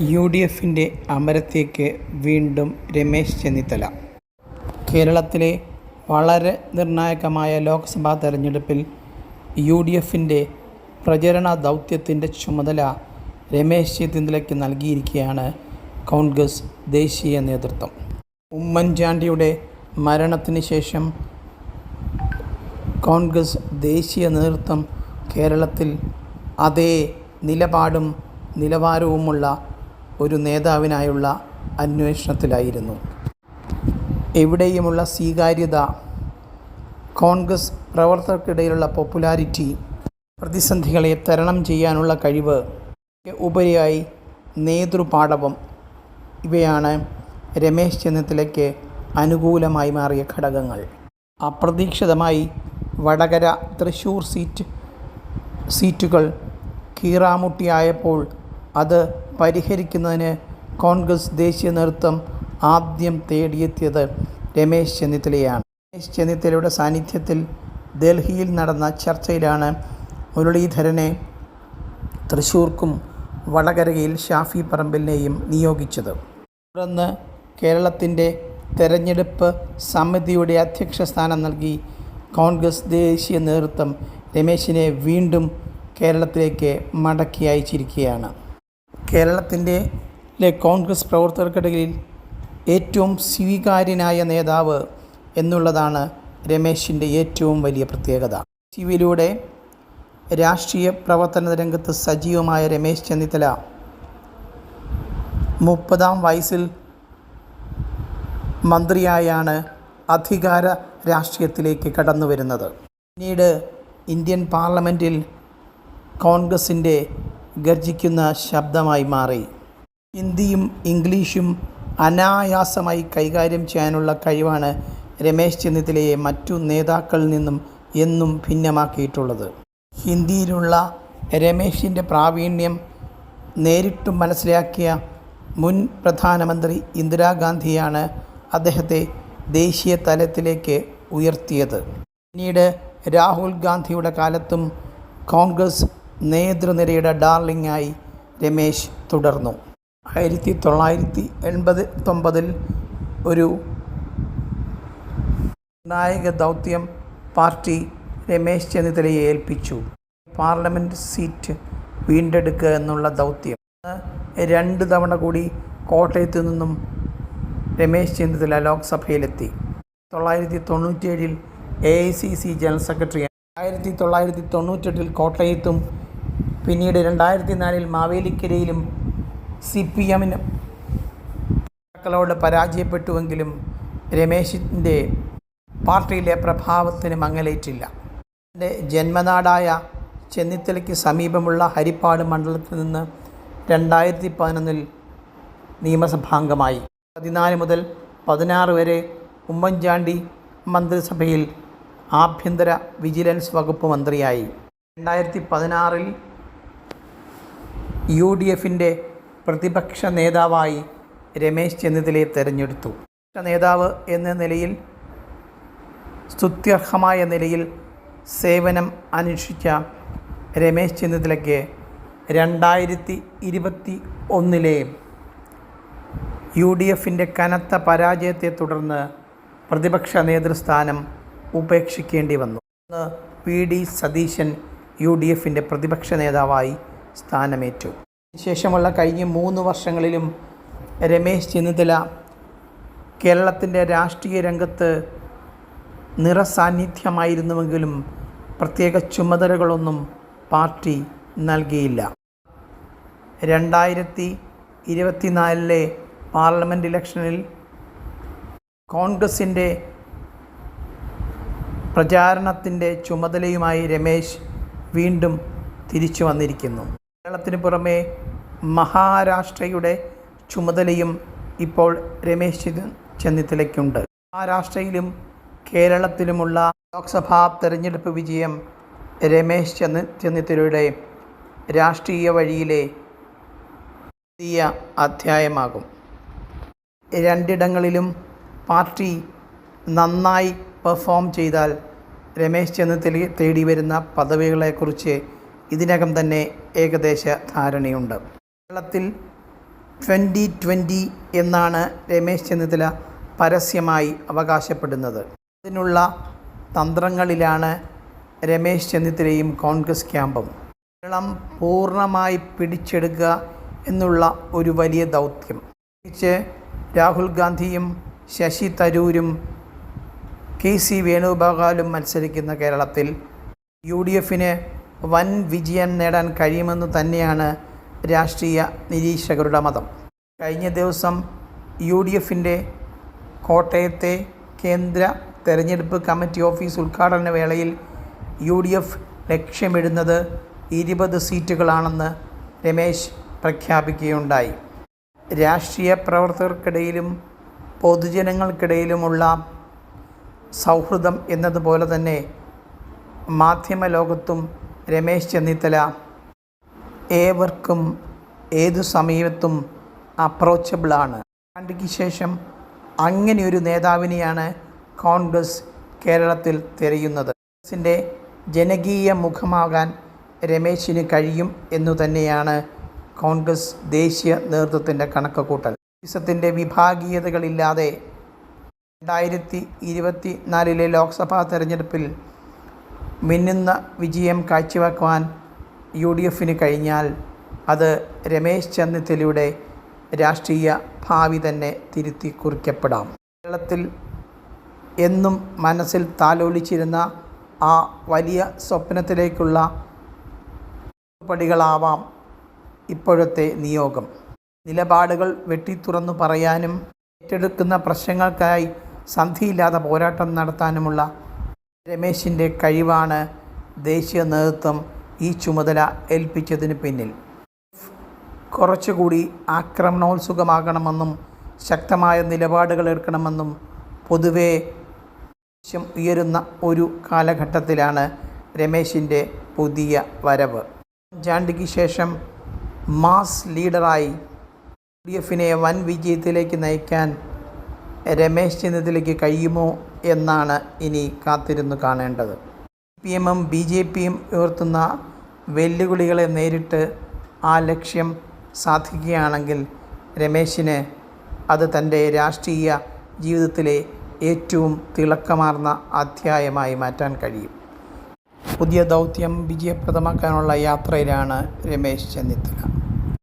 U D എഫിന്റെ അമരത്തേക്ക് വീണ്ടും രമേശ് ചെന്നിത്തല. കേരളത്തിലെ വളരെ നിർണായകമായ ലോക്സഭാ തെരഞ്ഞെടുപ്പിൽ യു ഡി എഫിന്റെ പ്രചരണ ദൗത്യത്തിന്റെ ചുമതല രമേശ് ചെന്നിത്തലയ്ക്ക് നൽകിയിരിക്കുകയാണ് കോൺഗ്രസ് ദേശീയ നേതൃത്വം. ഉമ്മൻചാണ്ടിയുടെ മരണത്തിന് ശേഷം കോൺഗ്രസ് ദേശീയ നേതൃത്വം കേരളത്തിൽ അതേ നിലപാടും നിലവാരവുമുള്ള ഒരു നേതാവിനായുള്ള അന്വേഷണത്തിലായിരുന്നു. എവിടെയുമുള്ള സ്വീകാര്യത കോൺഗ്രസ് പ്രവർത്തകർക്കിടയിലുള്ള പോപ്പുലാരിറ്റി പ്രതിസന്ധികളെ തരണം ചെയ്യാനുള്ള കഴിവ് ഉപരിയായി നേതൃപാടവം ഇവയാണ് രമേശ് ചെന്നിത്തലയ്ക്ക് അനുകൂലമായി മാറിയ ഘടകങ്ങൾ. അപ്രതീക്ഷിതമായി വടകര തൃശൂർ സീറ്റ് സീറ്റുകൾ കീറാമുട്ടിയായപ്പോൾ അത് പരിഹരിക്കുന്നതിന് കോൺഗ്രസ് ദേശീയ നേതൃത്വം ആദ്യം തേടിയെത്തിയത് രമേശ് ചെന്നിത്തലയാണ്. രമേശ് ചെന്നിത്തലയുടെ സാന്നിധ്യത്തിൽ ഡൽഹിയിൽ നടന്ന ചർച്ചയിലാണ് മുരളീധരനെ തൃശൂർക്കും വടകരയിൽ ഷാഫി പറമ്പിലിനെയും നിയോഗിച്ചത്. തുടർന്ന് കേരളത്തിന്റെ തെരഞ്ഞെടുപ്പ് സമിതിയുടെ അധ്യക്ഷ സ്ഥാനം നൽകി കോൺഗ്രസ് ദേശീയ നേതൃത്വം രമേശിനെ വീണ്ടും കേരളത്തിലേക്ക് മടക്കി അയച്ചിരിക്കുകയാണ്. കേരളത്തിന്റെ കോൺഗ്രസ് പ്രവർത്തകർക്കിടയിൽ ഏറ്റവും സ്വീകാര്യനായ നേതാവ് എന്നുള്ളതാണ് രമേശിന്റെ ഏറ്റവും വലിയ പ്രത്യേകത. ടിവിയിലൂടെ രാഷ്ട്രീയ പ്രവർത്തന രംഗത്ത് സജീവമായ രമേശ് ചെന്നിത്തല മുപ്പതാം വയസ്സിൽ മന്ത്രിയായാണ് അധികാര രാഷ്ട്രീയത്തിലേക്ക് കടന്നു വരുന്നത് പിന്നീട് ഇന്ത്യൻ പാർലമെന്റിൽ കോൺഗ്രസിന്റെ ഗർജിക്കുന്ന ശബ്ദമായി മാറി. ഹിന്ദിയും ഇംഗ്ലീഷും അനായാസമായി കൈകാര്യം ചെയ്യാനുള്ള കഴിവാണ് രമേശ് ചെന്നിത്തലയെ മറ്റു നേതാക്കളിൽ നിന്നും എന്നും ഭിന്നമാക്കിയിട്ടുള്ളത്. ഹിന്ദിയിലുള്ള രമേശിന്റെ പ്രാവീണ്യം നേരിട്ടും മനസ്സിലാക്കിയ മുൻ പ്രധാനമന്ത്രി ഇന്ദിരാഗാന്ധിയാണ് അദ്ദേഹത്തെ ദേശീയ തലത്തിലേക്ക് ഉയർത്തിയത്. പിന്നീട് രാഹുൽ ഗാന്ധിയുടെ കാലത്തും കോൺഗ്രസ് നേതൃനിരയുടെ ഡാർലിംഗായി രമേശ് തുടർന്നു. ആയിരത്തി തൊള്ളായിരത്തി എൺപത് തൊമ്പതിൽ ഒരു നായക ദൗത്യം പാർട്ടി രമേശ് ചെന്നിത്തലയെ ഏൽപ്പിച്ചു. പാർലമെന്റ് സീറ്റ് വീണ്ടെടുക്കുക എന്നുള്ള ദൗത്യം. രണ്ട് തവണ കൂടി കോട്ടയത്തു നിന്നും രമേശ് ചെന്നിത്തല ലോക്സഭയിലെത്തി. തൊള്ളായിരത്തി തൊണ്ണൂറ്റിയേഴിൽ A I C C general secretary ആയിരത്തി തൊള്ളായിരത്തി തൊണ്ണൂറ്റെട്ടിൽ കോട്ടയത്തും പിന്നീട് രണ്ടായിരത്തി നാലിൽ മാവേലിക്കരയിലും സി പി എമ്മിന് പരാജയപ്പെട്ടുവെങ്കിലും രമേശിന്റെ പാർട്ടിയിലെ പ്രഭാവത്തിന് മങ്ങലേറ്റില്ല. എന്റെ ജന്മനാടായ ചെന്നിത്തലയ്ക്ക് സമീപമുള്ള ഹരിപ്പാട് മണ്ഡലത്തിൽ നിന്ന് രണ്ടായിരത്തി പതിനൊന്നിൽ നിയമസഭാംഗമായി. പതിനാല് മുതൽ പതിനാറ് വരെ ഉമ്മൻചാണ്ടി മന്ത്രിസഭയിൽ ആഭ്യന്തര വിജിലൻസ് വകുപ്പ് മന്ത്രിയായി. രണ്ടായിരത്തി പതിനാറിൽ യു ഡി എഫിന്റെ പ്രതിപക്ഷ നേതാവായി രമേശ് ചെന്നിത്തലയെ തെരഞ്ഞെടുത്തു. നേതാവ് എന്ന നിലയിൽ സ്തുത്യർഹമായ നിലയിൽ സേവനം അനുഷ്ഠിച്ച രമേശ് ചെന്നിത്തലയ്ക്ക് രണ്ടായിരത്തി ഇരുപത്തി ഒന്നിലെ യു ഡി എഫിന്റെ കനത്ത പരാജയത്തെ തുടർന്ന് പ്രതിപക്ഷ നേതൃസ്ഥാനം ഉപേക്ഷിക്കേണ്ടി വന്നു. P D Satheesan U D എഫിന്റെ പ്രതിപക്ഷ നേതാവായി സ്ഥാനമേറ്റു. ശേഷമുള്ള കഴിഞ്ഞ മൂന്ന് വർഷങ്ങളിലും രമേശ് ചെന്നിത്തല കേരളത്തിന്റെ രാഷ്ട്രീയ രംഗത്ത് നിറസാന്നിധ്യമായിരുന്നുവെങ്കിലും പ്രത്യേക ചുമതലകളൊന്നും പാർട്ടി നൽകിയില്ല. രണ്ടായിരത്തി ഇരുപത്തിനാലിലെ പാർലമെന്റ് ഇലക്ഷനിൽ കോൺഗ്രസിന്റെ പ്രചാരണത്തിന്റെ ചുമതലയുമായി രമേശ് വീണ്ടും തിരിച്ചു വന്നിരിക്കുന്നു. കേരളത്തിന് പുറമെ മഹാരാഷ്ട്രയുടെ ചുമതലയും ഇപ്പോൾ രമേശ് ചെന്നിത്തലയ്ക്കുണ്ട്. മഹാരാഷ്ട്രയിലും കേരളത്തിലുമുള്ള ലോക്സഭാ തെരഞ്ഞെടുപ്പ് വിജയം രമേശ് ചെന്നി ചെന്നിത്തലയുടെ രാഷ്ട്രീയ വഴിയിലെ പുതിയ അധ്യായമാകും. രണ്ടിടങ്ങളിലും പാർട്ടി നന്നായി പെർഫോം ചെയ്താൽ രമേശ് ചെന്നിത്തല തേടി വരുന്ന പദവികളെക്കുറിച്ച് ഇതിനകം തന്നെ ഏകദേശ ധാരണയുണ്ട്. കേരളത്തിൽ ട്വന്റി ട്വന്റി എന്നാണ് രമേശ് ചെന്നിത്തല പരസ്യമായി അവകാശപ്പെടുന്നത്. അതിനുള്ള തന്ത്രങ്ങളിലാണ് രമേശ് ചെന്നിത്തലയും കോൺഗ്രസ് ക്യാമ്പും. കേരളം പൂർണമായി പിടിച്ചെടുക്കുക എന്നുള്ള ഒരു വലിയ ദൗത്യം. പ്രത്യേകിച്ച് രാഹുൽ ഗാന്ധിയും ശശി തരൂരും കെ സി വേണുഗോപാലും മത്സരിക്കുന്ന കേരളത്തിൽ യു ഡി എഫിന് വൻ വിജയം നേടാൻ കഴിയുമെന്ന് തന്നെയാണ് രാഷ്ട്രീയ നിരീക്ഷകരുടെ മതം. കഴിഞ്ഞ ദിവസം യു ഡി എഫിന്റെ കോട്ടയത്തെ കേന്ദ്ര തെരഞ്ഞെടുപ്പ് കമ്മിറ്റി ഓഫീസ് ഉദ്ഘാടന വേളയിൽ യു ഡി എഫ് ലക്ഷ്യമിടുന്നത് ഇരുപത് സീറ്റുകളാണെന്ന് രമേശ് പ്രഖ്യാപിക്കുകയുണ്ടായി. രാഷ്ട്രീയ പ്രവർത്തകർക്കിടയിലും പൊതുജനങ്ങൾക്കിടയിലുമുള്ള സൗഹൃദം എന്നതുപോലെ തന്നെ മാധ്യമ ലോകത്തും രമേശ് ചെന്നിത്തല. ഏവർക്കും ഏതു സമയത്തും അപ്രോച്ചബിളാണ് ഗാന്ധിക്ക് ശേഷം അങ്ങനെയൊരു നേതാവിനെയാണ് കോൺഗ്രസ് കേരളത്തിൽ തിരയുന്നത്. കോൺഗ്രസിന്റെ ജനകീയ മുഖമാകാൻ രമേശിന് കഴിയും എന്നു തന്നെയാണ് കോൺഗ്രസ് ദേശീയ നേതൃത്വത്തിന്റെ കണക്കുകൂട്ടൽ. ദിവസത്തിന്റെ വിഭാഗീയതകളില്ലാതെ രണ്ടായിരത്തി ഇരുപത്തി നാലിലെ ലോക്സഭാ തെരഞ്ഞെടുപ്പിൽ മിന്നുന്ന വിജയം കാഴ്ചവെക്കുവാൻ യു ഡി എഫിന് കഴിഞ്ഞാൽ അത് രമേശ് ചെന്നിത്തലയുടെ രാഷ്ട്രീയ ഭാവി തന്നെ തിരുത്തി കുറിക്കപ്പെടാം. കേരളത്തിൽ എന്നും മനസ്സിൽ താലോലിച്ചിരുന്ന ആ വലിയ സ്വപ്നത്തിലേക്കുള്ള പടികളാവാം ഇപ്പോഴത്തെ നിയോഗം. നിലപാടുകൾ വെട്ടിത്തുറന്നു പറയാനും ഏറ്റെടുക്കുന്ന പ്രശ്നങ്ങൾക്കായി സന്ധിയില്ലാതെ പോരാട്ടം നടത്താനുമുള്ള രമേശിന്റെ കഴിവാണ് ദേശീയ നേതൃത്വം ഈ ചുമതല ഏൽപ്പിച്ചതിന് പിന്നിൽ. കുറച്ചുകൂടി ആക്രമണോത്സുകമാകണമെന്നും ശക്തമായ നിലപാടുകൾ എടുക്കണമെന്നും പൊതുവേ ആവശ്യം ഉയരുന്ന ഒരു കാലഘട്ടത്തിലാണ് രമേശിന്റെ പുതിയ വരവ്. ചാണ്ടിക്ക് ശേഷം മാസ് ലീഡറായി ഡി എഫിനെ വൻ വിജയത്തിലേക്ക് നയിക്കാൻ രമേശ് ചെന്നിത്തലയ്ക്ക് കഴിയുമോ എന്നാണ് ഇനി കാത്തിരുന്നു കാണേണ്ടത്. പി എമ്മും ബി ജെ പിയും ഉയർത്തുന്ന വെല്ലുവിളികളെ നേരിട്ട് ആ ലക്ഷ്യം സാധിക്കുകയാണെങ്കിൽ രമേശിന് അത് തന്റെ രാഷ്ട്രീയ ജീവിതത്തിലെ ഏറ്റവും തിളക്കമാർന്ന അധ്യായമായി മാറ്റാൻ കഴിയും. പുതിയ ദൗത്യം വിജയപ്രദമാക്കാനുള്ള യാത്രയിലാണ് രമേശ് ചെന്നിത്തല.